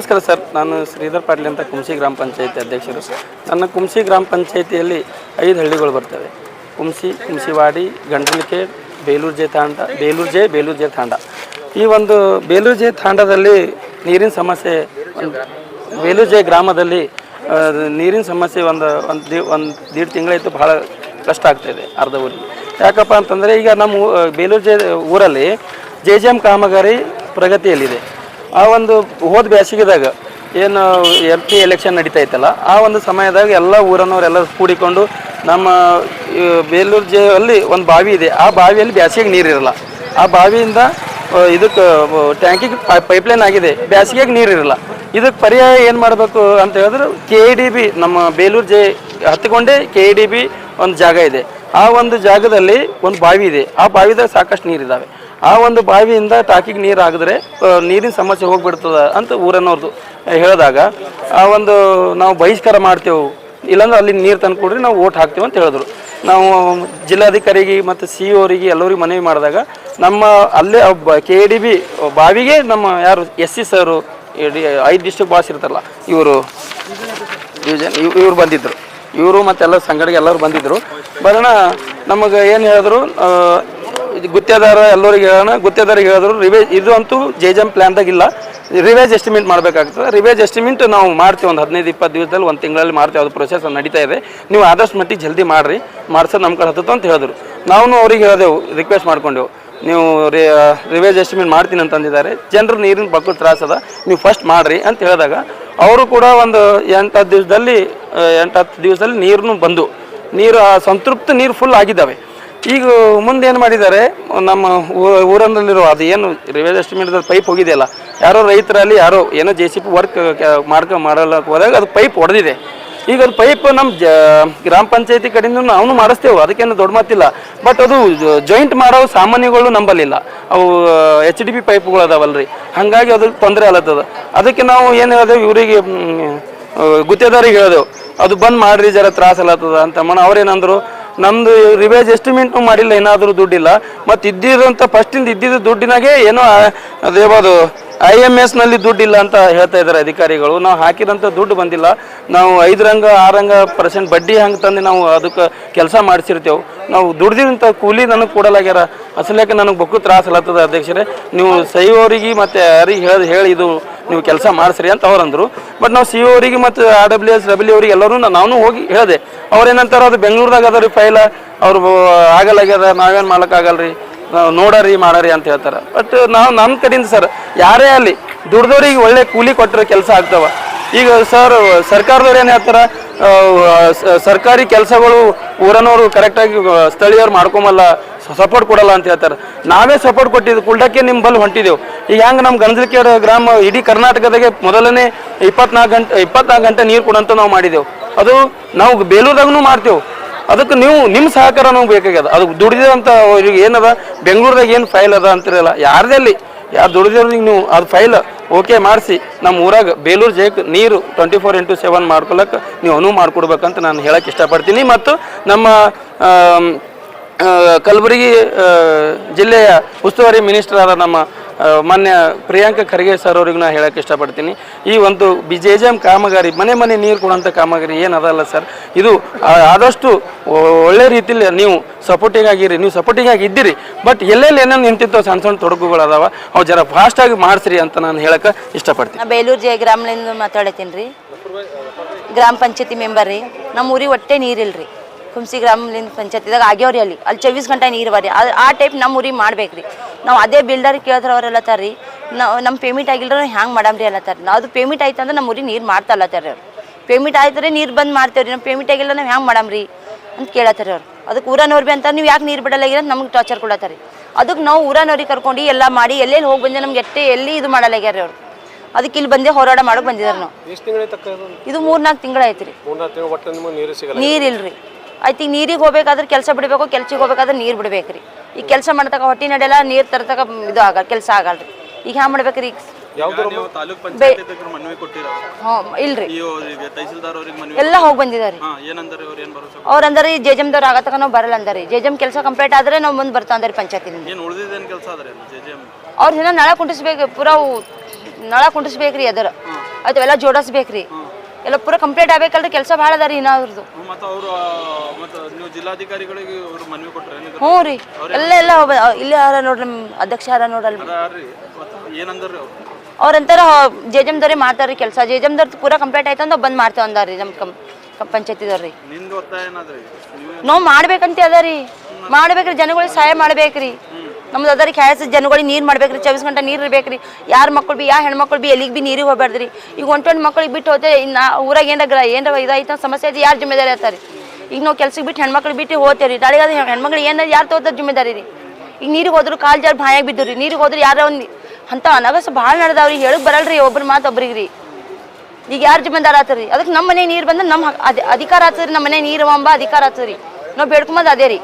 ನಮಸ್ಕಾರ ಸರ್, ನಾನು ಶ್ರೀಧರ್ ಪಾಟೀಲ್ ಅಂತ ಕುಂಸಿ ಗ್ರಾಮ ಪಂಚಾಯತಿ ಅಧ್ಯಕ್ಷರು. ನನ್ನ ಕುಂಸಿ ಗ್ರಾಮ ಪಂಚಾಯತಿಯಲ್ಲಿ ಐದು ಹಳ್ಳಿಗಳು ಬರ್ತವೆ. Kumsi, Kumsiwadi Gandalike Belur J Tanda, Belur J Belur J Tanda. ಈ ಒಂದು ಬೇಲೂರು ಜೆ ತಾಂಡದಲ್ಲಿ ನೀರಿನ ಸಮಸ್ಯೆ ಬೇಲೂರು ಜೆ ಗ್ರಾಮದಲ್ಲಿ ನೀರಿನ ಸಮಸ್ಯೆ ಒಂದು ಒಂದು ದಿ, ಒಂದು ದೀಡ್ ತಿಂಗಳಾಯಿತು ಭಾಳ ಕಷ್ಟ ಆಗ್ತಾಯಿದೆ ಅರ್ಧ ಊರಿಗೆ. ಯಾಕಪ್ಪ ಅಂತಂದರೆ ಈಗ ನಮ್ಮ ಬೇಲೂರು ಜೆ ಊರಲ್ಲಿ ಜೆ ಜೆ ಎಂ ಕಾಮಗಾರಿ ಪ್ರಗತಿಯಲ್ಲಿದೆ. ಆ ಒಂದು ಹೋದ ಬೇಸಿಗೆದಾಗ ಏನು ಎಂ ಪಿ ಎಲೆಕ್ಷನ್ ನಡೀತಾ ಇತ್ತಲ್ಲ ಆ ಒಂದು ಸಮಯದಾಗ ಎಲ್ಲ ಊರನ್ನವರೆಲ್ಲ ಕೂಡಿಕೊಂಡು ನಮ್ಮ ಬೇಲೂರು ಜೆ ಅಲ್ಲಿ ಒಂದು ಬಾವಿ ಇದೆ, ಆ ಬಾವಿಯಲ್ಲಿ ಬೇಸಿಗೆಗೆ ನೀರಿರಲ್ಲ ಆ ಬಾವಿಯಿಂದ ಇದಕ್ಕೆ ಟ್ಯಾಂಕಿಗೆ ಪೈಪ್ಲೈನ್ ಆಗಿದೆ ಬೇಸಿಗೆಗೆ ನೀರಿರಲ್ಲ ಇದಕ್ಕೆ ಪರ್ಯಾಯ ಏನು ಮಾಡಬೇಕು ಅಂತ ಹೇಳಿದ್ರೆ ಕೆ ಡಿ ಬಿ ನಮ್ಮ ಬೇಲೂರು ಜೆ, ಹತ್ತಿಕೊಂಡೇ ಕೆ ಡಿ ಬಿ ಒಂದು ಜಾಗ ಇದೆ. ಆ ಒಂದು ಜಾಗದಲ್ಲಿ ಒಂದು ಬಾವಿ ಇದೆ, ಆ ಬಾವಿದಾಗ ಸಾಕಷ್ಟು ನೀರಿದ್ದಾವೆ ಆ ಒಂದು ಬಾವಿಯಿಂದ ಟಾಕಿಗೆ ನೀರು ಆಗಿದ್ರೆ ನೀರಿನ ಸಮಸ್ಯೆ ಹೋಗ್ಬಿಡ್ತದ ಅಂತ ಊರನ್ನವ್ರದ್ದು ಹೇಳಿದಾಗ, ಆ ಒಂದು ನಾವು ಬಹಿಷ್ಕಾರ ಮಾಡ್ತೇವೆ, ಇಲ್ಲಾಂದ್ರೆ ಅಲ್ಲಿ ನೀರು ತಂದು ಕೊಡ್ರಿ ನಾವು ಓಟ್ ಹಾಕ್ತೇವೆ ಅಂತ ಹೇಳಿದ್ರು. ನಾವು ಜಿಲ್ಲಾಧಿಕಾರಿಗೆ ಮತ್ತು ಸಿ ಅವರಿಗೆ ಎಲ್ಲರಿಗೆ ಮನವಿ ಮಾಡಿದಾಗ, ನಮ್ಮ ಅಲ್ಲೇ ಕೆ ಡಿ ಬಿ ಬಾವಿಗೆ ನಮ್ಮ ಯಾರು ಎಸ್ ಸಿ ಸರು ಐದು ಡಿಸ್ಟ್ರಿಕ್ಟ್ ಬಾಸ್ ಇರ್ತಾರಲ್ಲ, ಇವರು ಡಿವಿಷನ್ ಇವ್ರು ಬಂದಿದ್ದರು ಇವರು ಮತ್ತೆಲ್ಲ ಸಂಘಟನೆ ಎಲ್ಲರೂ ಬಂದಿದ್ದರು ಬರೋಣ, ನಮಗೆ ಏನು ಹೇಳಿದ್ರು ಇದು ಗುತ್ತೇದಾರ ಎಲ್ಲರಿಗೆ ಹೇಳೋಣ. ಗುತ್ತೇದಾರಿಗೆ ಹೇಳಿದ್ರು ರಿವೇಜ್ ಇದು ಅಂತೂ ಜೆ ಜಮ್ ಪ್ಲ್ಯಾನ್ದಾಗಿಲ್ಲ ರಿವೇಜ್ ಎಸ್ಟಿಮೇಟ್ ಮಾಡಬೇಕಾಗ್ತದೆ. ರಿವೇಜ್ ಎಸ್ಟಿಮೇಟ್ ನಾವು ಮಾಡ್ತೀವಿ ಒಂದು ಹದಿನೈದು, ಇಪ್ಪತ್ತು ದಿವಸದಲ್ಲಿ, ಒಂದು ತಿಂಗಳಲ್ಲಿ ಮಾಡ್ತೀವಿ. ಅದು ಪ್ರೊಸೆಸ್ ನಡೀತಾ ಇದೆ. ನೀವು ಆದಷ್ಟು ಮಟ್ಟಿಗೆ ಜಲ್ದಿ ಮಾಡಿರಿ. ಮಾಡ್ಸೋದು ನಮ್ಮ ಕಡೆ ಹತ್ತತ್ತು ಅಂತ ಹೇಳಿದ್ರು. ನಾವು ಅವ್ರಿಗೆ ಹೇಳಿದೆವು ರಿಕ್ವೆಸ್ಟ್ ಮಾಡ್ಕೊಂಡೆವು. ನೀವು ರಿ ರಿವೇಜ್ ಎಸ್ಟಿಮೇಟ್ ಮಾಡ್ತೀನಿ ಅಂತ ಅಂದಿದ್ದಾರೆ. ಜನರು ನೀರಿನ ಪಕ್ಕ ತ್ರಾಸದ ನೀವು ಫಸ್ಟ್ ಮಾಡಿರಿ ಅಂತ ಹೇಳಿದಾಗ ಅವರು ಕೂಡ ಒಂದು ಎಂಟು ಹತ್ತು ದಿವಸದಲ್ಲಿ, ಎಂಟು ಹತ್ತು ದಿವಸದಲ್ಲಿ ನೀರು ಬಂದು. ನೀರು ಸಂತೃಪ್ತ ನೀರು ಫುಲ್ ಆಗಿದ್ದಾವೆ. ಈಗ ಮುಂದೆ ಏನು ಮಾಡಿದ್ದಾರೆ? ನಮ್ಮ ಊ- ಊರಲ್ಲಿರೋ ಅದು ಏನು ರಿವೇಜ್ ಎಸ್ಟಿಮೇಟ್ ಪೈಪ್ ಹೋಗಿದೆಯಲ್ಲ, ಯಾರೋ ರೈತರಲ್ಲಿ ಯಾರೋ ಏನೋ ಜೆ ಸಿ ಪಿ ವರ್ಕ್ ಮಾಡ್ಕೊ ಮಾಡಲಕ್ಕೆ ಹೋದಾಗ ಅದು ಪೈಪ್ ಹೊಡೆದಿದೆ ಈಗ ಅದು ಪೈಪ್ ನಮ್ಮ ಜ, ಗ್ರಾಮ ಪಂಚಾಯತಿ ಕಡೆಯಿಂದ ನಾವು ಮಾಡಿಸ್ತೇವೆ, ಅದಕ್ಕೇನು ದೊಡ್ಡ ಮಾತಿಲ್ಲ. ಬಟ್ ಅದು ಜಾಯಿಂಟ್ ಮಾಡೋ ಸಾಮಾನ್ಯಗಳು ನಂಬಲಿಲ್ಲ. ಅವು ಎಚ್ ಡಿ ಪಿ ಪೈಪ್ಗಳು ಅದಾವಲ್ರಿ ಹಾಗಾಗಿ ಅದಕ್ಕೆ ತೊಂದರೆ ಆಲತ್ತದ. ಅದಕ್ಕೆ ನಾವು ಏನು ಹೇಳಿದೆವು, ಇವರಿಗೆ ಗುತ್ತೇದಾರಿಗೆ ಹೇಳಿದೆವು. ಅದು ಬಂದ್ ಮಾಡ್ರಿ, ಜರ ತ್ರಾಸ ಅಲತ್ತದ ಅಂತ ಮನ ಅವ್ರೇನಂದ್ರು ನಮ್ದು ರಿವೇಜ್ ಎಸ್ಟಿಮೇಟ್ ಮಾಡಿಲ್ಲ, ಏನಾದರೂ ದುಡ್ಡಿಲ್ಲ. ಮತ್ತು ಇದ್ದಿರೋಂಥ ಫಸ್ಟಿಂದ ಇದ್ದಿದ್ದ ದುಡ್ಡಿನಾಗೆ ಏನೋ ಅದೇಬೋದು ಐ ಎಂ ಎಸ್ನಲ್ಲಿ ದುಡ್ಡಿಲ್ಲ ಅಂತ ಹೇಳ್ತಾ ಇದ್ದಾರೆ ಅಧಿಕಾರಿಗಳು. ನಾವು ಹಾಕಿದಂಥ ದುಡ್ಡು ಬಂದಿಲ್ಲ. ನಾವು ಐದರಂಗ ಆರಂಗ ಪರ್ಸೆಂಟ್ ಬಡ್ಡಿ ಹಂಗೆ ತಂದು ನಾವು ಅದಕ್ಕೆ ಕೆಲಸ ಮಾಡಿಸಿರ್ತೇವೆ. ನಾವು ದುಡ್ದಿದಂಥ ಕೂಲಿ ನನಗೆ ಕೊಡಲಾಗ್ಯಾರ. ಅಸಲ್ಯಾಕೆ ನನಗೆ ಬಕ್ಕು ತ್ರಾಸ ಅಧ್ಯಕ್ಷರೇ? ನೀವು ಸೈವರಿಗೆ ಮತ್ತು ಯಾರಿಗೆ ಹೇಳಿ ಹೇಳಿ ಇದು ನೀವು ಕೆಲಸ ಮಾಡಿಸ್ರಿ ಅಂತ ಅವ್ರು ಅಂದರು. ಬಟ್ ನಾವು ಸಿ ಅವರಿಗೆ ಮತ್ತು ಆರ್ ಡಬ್ಲ್ಯೂ ಎಸ್ ಡಬ್ಲ್ಯೂ ಅವ್ರಿಗೆ ಎಲ್ಲರೂ ನಾನು ಹೋಗಿ ಹೇಳಿದೆ. ಅವ್ರೇನಂತಾರೆ ಅದು ಬೆಂಗಳೂರಿನಾಗ ಅದ ರೀ ಫೈಲ ಅವ್ರು ಆಗಲ್ಲಾಗ್ಯದ ನಾವೇನು ಮಾಡೋಕ್ಕಾಗಲ್ರಿ ನೋಡರಿ, ಮಾಡರಿ ಅಂತ ಹೇಳ್ತಾರೆ. ಬಟ್ ನಾವು ನಮ್ಮ ಕಡೆಯಿಂದ ಸರ್ ಯಾರೇ ಅಲ್ಲಿ ದುಡ್ದವ್ರಿಗೆ ಒಳ್ಳೆ ಕೂಲಿ ಕೊಟ್ಟರೆ ಕೆಲಸ ಆಗ್ತಾವ. ಈಗ ಸರ್ ಸರ್ಕಾರದವ್ರು ಏನು ಹೇಳ್ತಾರೆ? ಸರ್ಕಾರಿ ಕೆಲಸಗಳು ಊರನವರು ಕರೆಕ್ಟಾಗಿ ಸ್ಥಳೀಯರು ಮಾಡ್ಕೊಂಬಲ್ಲ ಸಪೋರ್ಟ್ ಕೊಡಲ್ಲ ಅಂತ ಹೇಳ್ತಾರೆ. ನಾವೇ ಸಪೋರ್ಟ್ ಕೊಟ್ಟಿದ್ದು ಕುಲ್ಡಕ್ಕೆ ನಿಮ್ಮ ಬಲ್ಲಿ ಹೊಂಟಿದ್ದೆವು ಈಗ ಹೆಂಗೆ ನಮ್ಮ ಗಂಜಲಕೇಡ್ ಗ್ರಾಮ, ಇಡೀ ಕರ್ನಾಟಕದಾಗೆ ಮೊದಲನೇ ಇಪ್ಪತ್ನಾಲ್ಕು ಗಂಟೆ ಇಪ್ಪತ್ನಾಲ್ಕು ಗಂಟೆ ನೀರು ಕೊಡಂತ ನಾವು ಮಾಡಿದೆವು. ಅದು ನಾವು ಬೇಲೂರ್ದಾಗೂ ಮಾಡ್ತೇವೆ. ಅದಕ್ಕೆ ನೀವು ನಿಮ್ಮ ಸಹಕಾರ ನಮ್ಗೆ ಬೇಕಾಗ್ಯದ. ಅದು ದುಡಿದಂಥ ಅವ್ರಿಗೆ ಏನದ? ಬೆಂಗಳೂರದಾಗ ಏನು ಫೈಲ್ ಅದ ಅಂತಿರಲ್ಲ. ಯಾರದೇ ಅಲ್ಲಿ. ಯಾರು ದುಡಿದ್ರಿಗೆ ನೀವು, ಅದು ಫೈಲ್ ಓಕೆ, ಮಾಡಿಸಿ. ನಮ್ಮ ಊರಾಗ ಬೇಲೂರು ಜೈಕ್ ನೀರು ಟ್ವೆಂಟಿ ಫೋರ್ ಇಂಟು ಸೆವೆನ್ ಮಾಡ್ಕೊಳಕ್ಕೆ ನೀವು ಅನುವು ಮಾಡಿಕೊಡ್ಬೇಕಂತ ನಾನು ಹೇಳಕ್ಕೆ ಇಷ್ಟಪಡ್ತೀನಿ. ಮತ್ತು ನಮ್ಮ ಕಲಬುರಗಿ ಜಿಲ್ಲೆಯ ಉಸ್ತುವಾರಿ ಮಿನಿಸ್ಟರ್ ಆದ ನಮ್ಮ ಮಾನ್ಯ ಪ್ರಿಯಾಂಕ ಖರ್ಗೆ ಸರ್ ಅವ್ರಿಗೆ ನಾನು ಹೇಳಕ್ಕೆ ಇಷ್ಟಪಡ್ತೀನಿ. ಈ ಒಂದು ಬಿ ಜೆ ಜೆ ಎಂ ಕಾಮಗಾರಿ, ಮನೆ ಮನೆ ನೀರು ಕೊಡುವಂಥ ಕಾಮಗಾರಿ ಏನದಲ್ಲ ಸರ್? ಇದು ಆದಷ್ಟು ಒಳ್ಳೆ ರೀತಿಲಿ ನೀವು ಸಪೋರ್ಟಿಂಗ್ ಆಗಿರಿ, ನೀವು ಸಪೋರ್ಟಿಂಗ್ ಆಗಿ ಇದ್ದೀರಿ. ಬಟ್ ಎಲ್ಲೆಲ್ಲಿ ಏನೇನು ನಿಂತಿತ್ತು ಸಣ್ಣ ಸಣ್ಣ ತೊಡಕುಗಳು ಅದಾವ, ಅವು ಜರ ಫಾಸ್ಟಾಗಿ ಮಾಡಿಸ್ರಿ ಅಂತ ನಾನು ಹೇಳಕ್ಕೆ ಇಷ್ಟಪಡ್ತೀನಿ. ಬೇಲೂರು ಜಯ ಗ್ರಾಮಲಿಂದ ಮಾತಾಡತ್ತೀನಿ ರೀ. ಗ್ರಾಮ ಪಂಚಾಯತಿ ಮೆಂಬರ್ ರೀ. ನಮ್ಮ ಊರಿಗೆ ಒಟ್ಟೆ ನೀರಿಲ್ಲ ರೀ ಕುಂಸಿ ಗ್ರಾಮಲಿಂದ ಪಂಚಾಯತಿದಾಗ ಆಗ್ಯಾವ್ರಿ ಅಲ್ಲಿ. ಅಲ್ಲಿ ಚೌಬೀಸ್ ಗಂಟೆ ನೀರು ಬರ್ರಿ ಆ ಟೈಪ್ ನಮ್ಮ ಊರಿಗೆ ಮಾಡ್ಬೇಕು ರೀ ನಾವು ಅದೇ ಬಿಲ್ಡರ್ ಕೇಳಿದ್ರೆ ಅವರೆಲ್ಲ ತರ್ರಿ. ನಾವು ನಮ್ಮ ಪೇಮೆಂಟ್ ಆಗಿಲ್ರ ಹ್ಯಾಂಗೆ ಮಾಡಮ್ರಿ ಅಲ್ಲತ್ತಾರ ಅದು ಪೇಮೆಂಟ್ ಆಯ್ತು ಅಂದ್ರೆ ನಮ್ಮ ಊರಿಗೆ ನೀರು ಮಾಡ್ತಲ್ಲ ತರ್ರಿ ಅವ್ರು. ಪೇಮೆಂಟ್ ಆಯ್ತಾರೆ ನೀರು ಬಂದ್ ಮಾಡ್ತೇವೆ ರೀ ನಮ್ಮ ಪೇಮೆಂಟ್ ಆಗಿಲ್ಲ ನಾವು ಹ್ಯಾಂಗೆ ಮಾಡಮ್ರಿ ಅಂತ ಕೇಳತ್ತಾರೆ ಅವ್ರು. ಅದಕ್ಕೆ ಊರನವ್ರು ಬಿ ಅಂತ ನೀವು ಯಾಕೆ ನೀರು ಬಿಡಲ್ಲ ಇರೋ ನಮ್ಗೆ ಟಾರ್ಚರ್ ಕೊಡತ್ತಾರೆ ಅದಕ್ಕೆ ನಾವು ಊರನವ್ರಿಗೆ ಕರ್ಕೊಂಡು ಎಲ್ಲ ಮಾಡಿ ಎಲ್ಲೆಲ್ಲಿ ಹೋಗಿ ಬಂದೆ ನಮ್ಗೆ ಎಷ್ಟೇ ಎಲ್ಲಿ ಇದು ಮಾಡಲಾಗ್ಯಾರ ಅವ್ರು. ಅದಕ್ಕೆ ಇಲ್ಲಿ ಬಂದೆ ಹೋರಾಟ ಮಾಡೋಕೆ ಬಂದಿದ್ದಾರೆ ನಾವು. ಇದು? ಮೂರ್ನಾಲ್ಕು ತಿಂಗಳಾಯ್ತು ರೀ. ನೀರಿಲ್ರಿ ಆಯ್ತು ಈಗ ನೀರಿಗೆ ಹೋಗ್ಬೇಕಾದ್ರೆ ಕೆಲಸ ಬಿಡಬೇಕು ಕೆಲ್ಸಕ್ಕೆ ಹೋಗ್ಬೇಕಾದ್ರೆ ನೀರು ಬಿಡ್ಬೇಕು ರೀ ಈಗ ಕೆಲಸ ಮಾಡ್ತಕ್ಕ ಹೊಟ್ಟಿ ನಡೆಯಲ್ಲ ನೀರು ತರ್ತಕ ಇದು ಆಗಲ್ಲ ಕೆಲಸ ಆಗಲ್ರಿ. ರೀ ಈಗ ಹ್ಯಾಂಗ ಮಾಡ್ಬೇಕ್ರಿ ಈಗ? ಯಾವ್ದು ತಾಲೂಕ್ ಪಂಚಾಯತ್ ಮನವಿ ಕೊಟ್ಟಿರ? ಹಾಂ ಇಲ್ರಿ. ತಹಸೀಲ್ದಾರ್ ಅವ್ರಿಗೆ ಮನವಿ ಎಲ್ಲ ಹೋಗಿ ಬಂದಿದಾರೆ. ಅವ್ರ ಏನಂದ್ರೆ ಅವ್ರು ಏನ್ ಭರೋಸಾ ಅವ್ರು ಅಂದಾರೆ ಜೆ ಜಮ್ದವ್ರು ಆಗತಕ ನಾವು ಬರಲ್ಲ ಅಂದಾರಿ. ಜೆ ಜಮ್ ಕೆಲಸ ಕಂಪ್ಲೀಟ್ ಆದ್ರೆ ನಾವು ಮುಂದೆ ಬರ್ತಾ ಅಂದ್ರಿ ಪಂಚಾಯತಿನಿಂದ ಅವ್ರ ಏನೋ ನಳ ಕುಂಟಿಸ್ಬೇಕು ಪೂರಾ ನಳ ಕುಂಟಿಸ್ಬೇಕ್ರಿ ಅದರ ಅವೆಲ್ಲ ಜೋಡಿಸ್ಬೇಕ್ರಿ. ಎಲ್ಲ ಪೂರ ಕಂಪ್ಲೀಟ್ ಆಗ್ಬೇಕಲ್ರಿ ಕೆಲಸ ಭಾಳ ಅದ ರೀ ಇನ್ನ ಅವ್ರದ್ದು ಮತ್ತು ಅವರು ಮತ್ತು ನೀವು ಜಿಲ್ಲಾಧಿಕಾರಿಗಳಿಗೆ ಅವ್ರು ಮನವಿ ಕೊಟ್ಟರೆ ಏನಿದೆ? ಹ್ಞೂ ರೀ. ಎಲ್ಲ ಎಲ್ಲ ಒಬ್ಬ- ಇಲ್ಲಿ ಯಾರ ನೋಡ್ರಿ ನಮ್ಮ ಅಧ್ಯಕ್ಷ ಯಾರ ನೋಡಲ್ರಿ. ಯಾರ್ರಿ ಏನಂದ್ರೆ ಅವ್ರು? ಅವ್ರಂತಾರ ಜೇಜಮ್ದವ್ರೆ ಮಾಡ್ತಾರ್ರಿ ಕೆಲಸ. ಜೇಜಮ್ದವ್ರದ್ದು ಪೂರ ಕಂಪ್ಲೀಟ್ ಆಯ್ತು ಅಂದ್ರೆ ಬಂದ್ ಮಾಡ್ತೇವೆ ಅಂದಾರ್ರಿ ನಮ್ಮ ಕಂ ಪಂಚಾಯತಿದವ್ರಿ ನಿಂದು ಒತ್ತಾಯ ಏನಾದ್ರಿ? ನೀವು ನಾವು ಮಾಡ್ಬೇಕಂತ ಅದ ರೀ ಮಾಡ್ಬೇಕ್ರಿ ಜನಗಳಿಗೆ ಸಹಾಯ ಮಾಡ್ಬೇಕ್ರಿ. ನಮ್ದು ಅದ ಕ್ಯಾಸ್ ಜನಗಳಿಗೆ ನೀರು ಮಾಡ್ಬೇಕ್ರಿ, ಚೌಬೀಸ್ ಗಂಟೆ ನೀರು ಇರ್ಬೇಕ್ರಿ. ಯಾರ ಮಕ್ಕಳು ಬಿ ಯಾವ ಹೆಣ್ಮಕ್ಳು ಬಿ, ಎಲ್ಲಿಗೆ ಬಿ ನೀರಿಗೆ ಹೋಗ್ಬಾರ್ದ್ರಿ. ಈಗ ಒಂಟೊಂದು ಮಕ್ಳಿಗೆ ಬಿಟ್ಟು ಹೋದ್ರೆ ನಾ ಊರಾಗ ಏನಾರ ಏನಾರ ಇದಾಯ್ತು ಸಮಸ್ಯೆ ಐತಿ ಯಾರು ಜಿಮ್ಮೆದಾರಿ ಇರ್ತಾರೆ ಈಗ ನಾವು ಕೆಲ್ಸಕ್ಕೆ ಬಿಟ್ಟು ಹೆಣ್ಮಕ್ಳು ಬಿಟ್ಟು ಹೋಗ್ತೇವೆ ರೀ ನಾಳೆಗೆ ಅದು ಹೆಣ್ಮಕ್ಳು ಏನಾರ ಯಾರು ತಗೋತಾರೆ ಜಿಮ್ಮೆದಾರಿ ರೀ? ಈಗ ನೀರಿಗೆ ಹೋದ್ರು ಕಾಲು ಜಾರು ಭಾಯಾಗಿ ಬಿದ್ದು ರೀ ನೀರಿಗೆ ಹೋದ್ರೆ ಯಾರೋ ಒಂದು ಅಂತ ಅನಗಸ ಭಾಳ ನಡೆದಾವ್ರಿ. ಹೇಳಕ್ ಬರಲ್ರಿ ಒಬ್ರು ಮಾತು ಒಬ್ರಿಗೆ ರೀ. ಈಗ ಯಾರು ಜಿಮ್ಮೆದಾರ ಆತರಿ? ಅದಕ್ಕೆ ನಮ್ಮ ಮನೆ ನೀರು ಬಂದ್ರೆ ನಮ್ಮ ಅಧಿಕಾರ ಆತದ್ರಿ ನಮ್ಮ ಮನೆ ನೀರು ಅಂಬ ಅಧಿಕಾರ ಆತದ್ರಿ. ನಾವು ಬೇಡ್ಕೊಂಬೋದು ಅದೇ ರೀ.